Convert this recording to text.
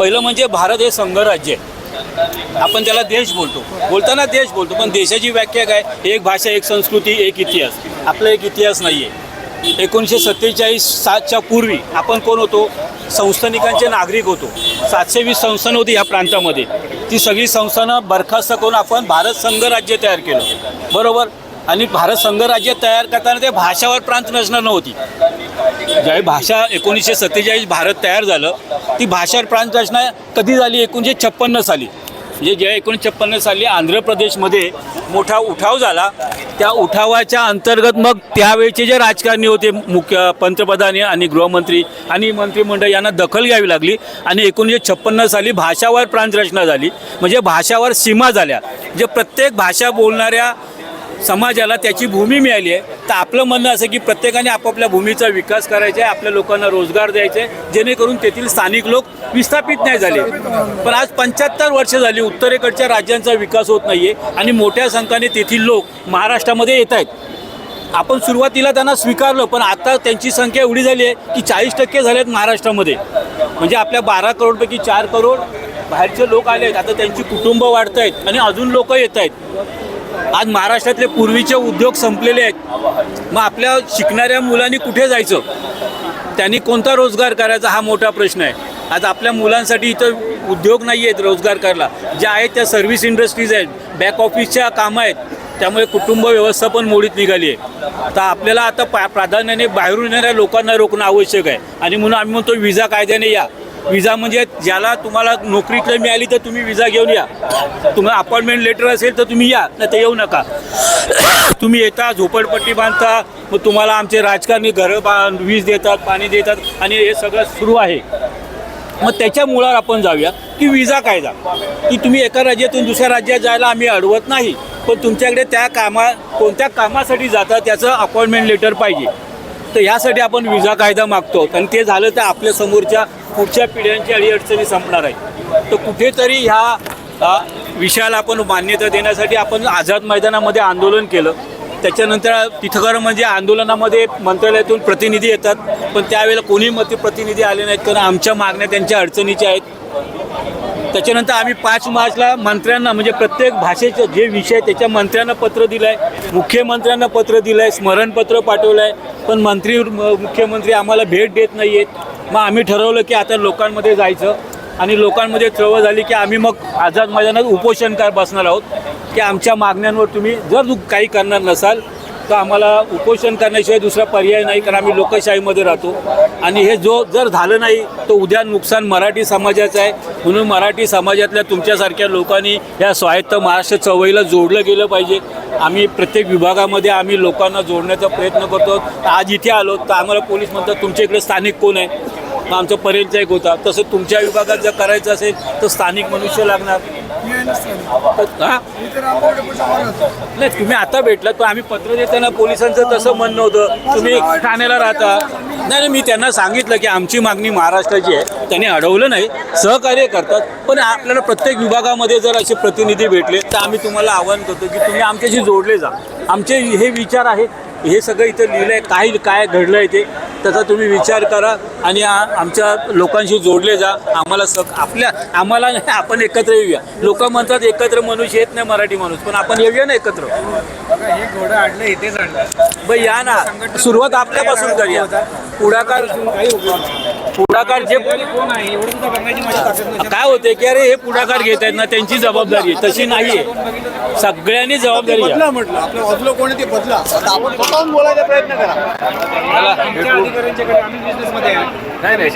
पहिलं म्हणजे भारत हे संघराज्य आहे. आपण त्याला देश बोलतो. बोलताना देश बोलतो पण देशाची व्याख्या काय? एक भाषा एक संस्कृती एक इतिहास. आपला एक इतिहास नाही आहे एकोणीसशे सत्तेचाळीस सातच्या पूर्वी आपण कोण होतो? संस्थानिकांचे नागरिक होतो. सातशे वीस संस्थानं होती ह्या प्रांतामध्ये. ती सगळी संस्थानं बरखास्त करून आपण भारत संघराज्य तयार केलं. बरोबर? आणि भारत संघराज्य तयार करताना ते भाषावर प्रांत रचना नव्हती. ज्यावेळी भाषा एकोणीसशे सत्तेचाळीस भारत तयार झालं ती भाषा प्रांत रचना कधी झाली? एकोणीसशे छप्पन्न साली. म्हणजे ज्या एकोणीसशे छप्पन्न साली आंध्र प्रदेशमध्ये मोठा उठाव झाला त्या उठावाच्या अंतर्गत मग त्यावेळचे जे राजकारणी होते मुख्य पंतप्रधान आणि गृहमंत्री आणि मंत्रिमंडळ यांना दखल घ्यावी लागली आणि एकोणीसशे छप्पन्न साली भाषावर प्रांत रचना झाली. म्हणजे भाषावर सीमा झाल्या. जे प्रत्येक भाषा बोलणाऱ्या समाजाला त्याची भूमी मिळाली आहे. तर आपलं म्हणणं असं की प्रत्येकाने आपापल्या भूमीचा विकास करायचा आहे आपल्या लोकांना रोजगार द्यायचे आहे जेणेकरून तेथील स्थानिक लोक विस्थापित नाही झाले. पण आज पंच्याहत्तर वर्ष झाली उत्तरेकडच्या राज्यांचा विकास होत नाही आहे आणि मोठ्या संख्येने तेथील लोक महाराष्ट्रामध्ये येत आहेत. आपण सुरुवातीला त्यांना स्वीकारलं पण आता त्यांची संख्या एवढी झाली आहे की चाळीस टक्के झाले आहेत महाराष्ट्रामध्ये. म्हणजे आपल्या बारा करोडपैकी चार करोड बाहेरचे लोक आले आहेत. आता त्यांची कुटुंब वाढत आहेत आणि अजून लोक येत आहेत. आज महाराष्ट्रातले पूर्वीचे उद्योग संपलेले आहेत. मग आपल्या शिकणाऱ्या मुलांनी कुठे जायचं? त्यांनी कोणता रोजगार करायचा हा मोठा प्रश्न आहे. आज आपल्या मुलांसाठी इथं उद्योग नाही आहेत रोजगार करायला. ज्या आहेत त्या सर्व्हिस इंडस्ट्रीज आहेत बॅक ऑफिसच्या कामं आहेत. त्यामुळे कुटुंब व्यवस्था पण मोडीत निघाली आहे. तर आपल्याला आता पा प्राधान्याने बाहेरून येणाऱ्या लोकांना रोखणं आवश्यक आहे. आणि म्हणून आम्ही म्हणतो विजा कायद्याने या. विजा म्हणजे ज्याला तुम्हाला नोकरीतलं मिळाली तर तुम्ही विजा घेऊन या. तुम्हाला अपॉइंटमेंट लेटर असेल तर तुम्ही या नाही तर येऊ नका. तुम्ही येता झोपडपट्टी बांधता मग तुम्हाला आमचे राजकारणी घरं बा वीज देतात पाणी देतात आणि हे सगळं सुरू आहे. मग त्याच्या मुळावर आपण जाऊया की विजा कायदा. की तुम्ही एका राज्यातून दुसऱ्या राज्यात जायला आम्ही अडवत नाही पण तुमच्याकडे त्या कामा कोणत्या कामासाठी जाता त्याचं अपॉइंटमेंट लेटर पाहिजे. तर यासाठी आपण विजा कायदा मागतो. आणि ते झालं तर आपल्या समोरच्या पुढच्या पिढ्यांची अडीअडचणी संपणार आहे तर कुठेतरी ह्या विषयाला आपण मान्यता देण्यासाठी आपण आझाद मैदानामध्ये आंदोलन केलं. त्याच्यानंतर तिथं म्हणजे आंदोलनामध्ये मंत्रालयातून प्रतिनिधी येतात. पण त्यावेळेला कोणी मते प्रतिनिधी आले नाहीत कारण आमच्या मागण्या त्यांच्या अडचणीच्या आहेत. त्याच्यानंतर आम्ही पाच मार्चला मंत्र्यांना म्हणजे प्रत्येक भाषेचं जे विषय त्याच्या मंत्र्यांना पत्र दिलं आहे मुख्यमंत्र्यांना पत्र दिलं आहे स्मरणपत्र पाठवलं आहे पण मंत्री मुख्यमंत्री आम्हाला भेट देत नाही आहेत मग आम्ही ठरवलं की आता लोकांमध्ये जायचं आणि लोकांमध्ये चळवळ झाली की आम्ही मग आझाद मैदानात उपोषणकार बसणार आहोत. की आमच्या मागण्यांवर तुम्ही जर काही करणार नसाल तर आम्हाला उपोषण करण्याशिवाय दुसरा पर्याय नाही कारण आम्ही लोकशाहीमध्ये राहतो. आणि हे जो जर झालं नाही तर उद्या नुकसान मराठी समाजाचं आहे. म्हणून मराठी समाजातल्या तुमच्यासारख्या लोकांनी या स्वायत्त महाराष्ट्र चळवळीला जोडलं गेलं पाहिजे. आम्ही प्रत्येक विभागामध्ये आम्ही लोकांना जोडण्याचा प्रयत्न करतो. आज इथे आलो तर आम्हाला पोलीस म्हणतात तुमच्या इकडे स्थानिक कोण आहे? आमचा परेलचा होता. तसं तुमच्या विभागात जर करायचं असेल तर स्थानिक मनुष्य लागणार. हा. नाही तुम्ही आता भेटला तर आम्ही पत्र देताना पोलिसांचं तसं म्हणणं होतं. तुम्ही ठाण्याला राहता. नाही नाही मी त्यांना सांगितलं की आमची मागणी महाराष्ट्राची आहे. त्यांनी अडवलं नाही. सहकार्य करतात. पण आपल्याला प्रत्येक विभागामध्ये जर असे प्रतिनिधी भेटले तर आम्ही तुम्हाला आवाहन करतो की तुम्ही आमच्याशी जोडले जा. आमचे हे विचार आहेत हे सगळं इथं लिहिलं आहे काही काय घडलं आहे ते. त्याचा तुम्ही विचार करा आणि आ- आमच्या लोकांशी जोडले जा. आम्हाला सग आपल्या आम्हाला नाही, आपण एकत्र येऊया. लोक म्हणतात एकत्र मनुष्य येत नाही मराठी माणूस. पण आपण येऊया ना एकत्र. हे घोडं आणलं इथेच आणलं ब या ना. सुरुवात आपल्यापासून करूया. पुढाकार पुढाकार जे नाही काय होते की अरे हे पुढाकार घेत आहेत ना त्यांची जबाबदारी आहे. तशी नाहीये. सगळ्यांनी जबाबदारी. बदला म्हटलं आपल्या बाजूला कोणी ते बदला. आता आपण स्वतःहून बोलायचा प्रयत्न करा. नाही, नाही.